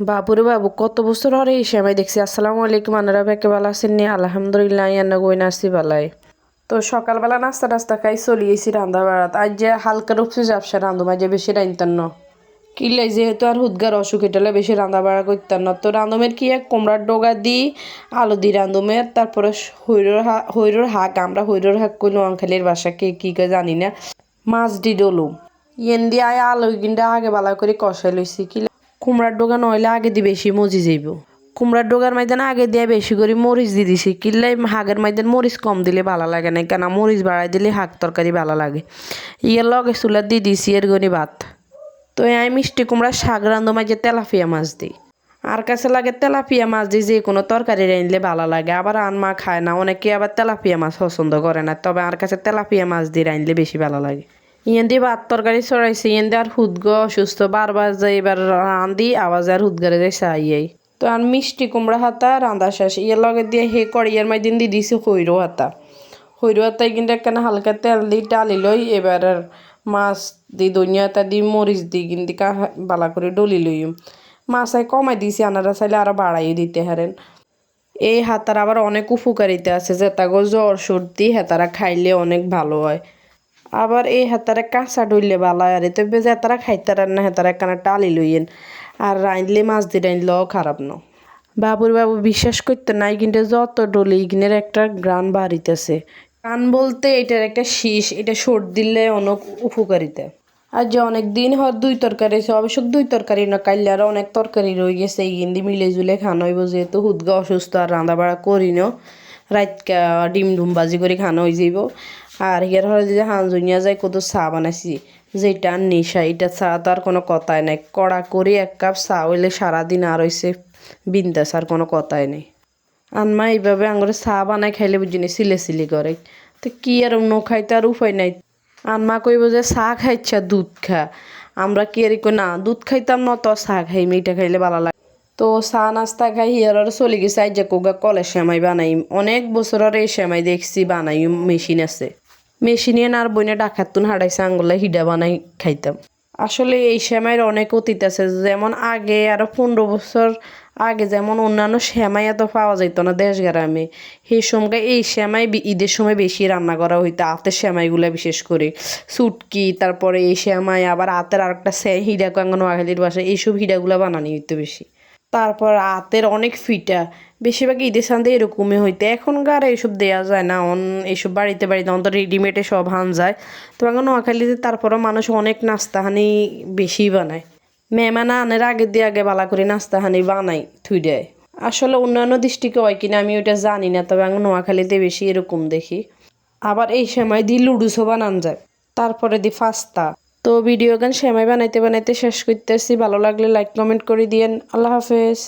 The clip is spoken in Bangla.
বাপুরে বাবু, কত বছর হরে এই সময় দেখছি। আসসালামু আলাইকুম, আনারা বেকে ভালো আছেন নি? আলহামদুলিল্লাহ ইয়ান্না গই নাসি বালাই তো সকালবেলা নাস্তা টাস্তা খাই চলিয়েছি রান্ধা বাড়াত আজ যে হালকা রূপসে যাবসে রান্ধু মাঝে বেশি রান্ধতাম ন। কিলাই যেহেতু আর হুদগার অসুখ এটালে বেশি রান্ধা বাড়া করতাম না। তো রান্ধমের কি এক কোমরার ডোগা দি আলু দি রান্ধমের তারপরে হৈরোর হা হৈরোর হাক, আমরা হৈরোর হাক কই নোয়াখালীর বাসা কে কি কে জানি না। মাছ দি ডলুম। ইয়েন দিয়ে আয় আলু কিনটা আগে বালা করে কষাই লইছি, কি কুমড়ার ডোগা নইলে আগে দি বেশি মজি যাইব। কুমড়ার ডোগার মাইদান আগে দিয়ে বেশি করে মরিচ দিয়ে দিছি। কিনলে হাগের মাইদান মরিচ কম দিলে ভালো লাগে না কেন মরিচ বাড়াই দিলে শাক তরকারি ভালো লাগে। ইয়ের লগে চুলা দিয়ে দিছি এর গনি ভাত। তো আমি মিষ্টি কুমড়া শাক রান্ধো মাঝে তেলাপিয়া মাছ দিই। আর কাছে লাগে তেলাপিয়া মাছ দিয়ে যে কোনো তরকারি রাঁধলে ভালো লাগে। আবার আনমা খায় না, অনেকে আবার তেলাপিয়া মাছ পছন্দ করে না, তবে আর কাছে তেলাপিয়া মাছ দিয়ে রাঁধলে বেশি ভালো লাগে। ইয়েন দিয়ে ভাত তরকারি চড়াইছে, ইয়েন্দি আর হুদগ অসুস্থ, বারবার যাই এবার রান্ধি আওয়াজ আর হুদগারে যাই চাইয়াই তো আর মিষ্টি কুমড়া হাতা রান্ধা শেষ। ইয়ের লগে দিয়ে হে কড়িয়ার মাই দিন দিয়ে দিছি হাতা। হৈরো হাতায় কিন্তু একখানে হালকা তেল দিই টালি লই, এবার আর মাছ দি ধনিয়া হাতা দি মরিচ দি কিন্তু বালা করে ডলি লই। মাছাই কমাই দিছি, আনারা চাইলে আরও বাড়াই দিতে হারেন। এই হাতার আবার অনেক উপকারিতা আছে, যে তাগো জ্বর সর্দি হেতারা খাইলে অনেক ভালো হয়। আবার এই হাতারে কাঁচা ডইলে হয় আর তবে যে তারা খাইতারান না হেতারা একখানা টালি লইয়েন। আর রাঁধলে মাছ দিয়ে রাইনলেও খারাপ ন। বাবুর বাবু বিশ্বাস করতে নাই, কিন্তু যত ডলি ইগনের একটা গ্রান বাড়িতেছে। গান বলতে এটার একটা শীষ, এটা সর দিলে অনেক উপকারিতা। আর যে অনেক দিন হওয়ার দুই তরকারি আছে, অবশ্য দুই তরকারি না, কাইলে আর অনেক তরকারি রয়ে গেছে, এই গিন্দি মিলে জুলে খানো হইব, যেহেতু হুদগা অসুস্থ আর রান্না বাড়া করি ন। রাতকা ডিম ডুম বাজি করে খানো হয়ে যাইব। আর হিয়ার হলে যে হাঁজুনিয়া যায়, কত চা বানাইছি। যেটা নেশা এটা চা তো আর কোনো কথাই নাই। কড়া করে এক কাপ চা হইলে সারাদিন আর হইছে বিন্দাস, আর কোনো কথাই নেই। আনমা এইভাবে আঙুরে চা বানাই খাইলে বুঝিনি সিলে সিলি করে। তো কি আর অন্য খাইতে আর উপায় নাই। আনমা কইব যে চা খাইছা দুধ খা। আমরা কি আর না, দুধ খাইতাম না, তো চা খাই মিঠা খাইলে ভালো লাগে। তো চা নাস্তা খাই হিয়ার চলে গেছে আজ যে কোগা কলে সেমাই বানাই অনেক বছরের এই সেমাই দেখছি বানাই মেশিন আছে। মেশিনে আর বইনে ডাকাতুন হারাইছে আঙ্গুলে হিডা বানাই খাইতাম। আসলে এই সেমাইয়ের অনেক অতীত আছে, যেমন আগে আরও পনেরো বছর আগে যেমন অন্যান্য সেমাই এত পাওয়া যেত না দেশ গ্রামে। সেই সময় এই সেমাই ঈদের সময় বেশি রান্না করা হইতো, আতের সেমাইগুলো বিশেষ করে। সুটকি, তারপরে এই সেমাই আবার আতের আরেকটা হিডা কাঙ্গন নোয়াখালীর বাসায় এইসব হিডাগুলো বানানি হইতো বেশি। তারপর আতের অনেক ফিটা। বেশিরভাগ ঈদের সান্দে এরকমই হইতে। এখনকার এইসব দেওয়া যায় না। অন, এইসব বাড়িতে বাড়িতে অন্তত রেডিমেডে সব হান যায়। তো এখন নোয়াখালীতে তারপরও মানুষ অনেক নাস্তাহানি বেশি বানায়। মেহমান আনের আগে দিয়ে আগে বালা করে নাস্তাহানি বানাই থুই দেয় আসলে অন্যান্য দৃষ্টিকে হয় কিনা আমি ওইটা জানি না, তবে আমি নোয়াখালীতে বেশি এরকম দেখি। আবার এই সময় দি লুডুসও বানান যায়। তারপরে দি ফাস্তা তো ভিডিও গান সেমাই বানাইতে বানাইতে শেষ করতেছি। ভালো লাগলে লাইক কমেন্ট করে দিয়েন। আল্লাহ হাফেজ।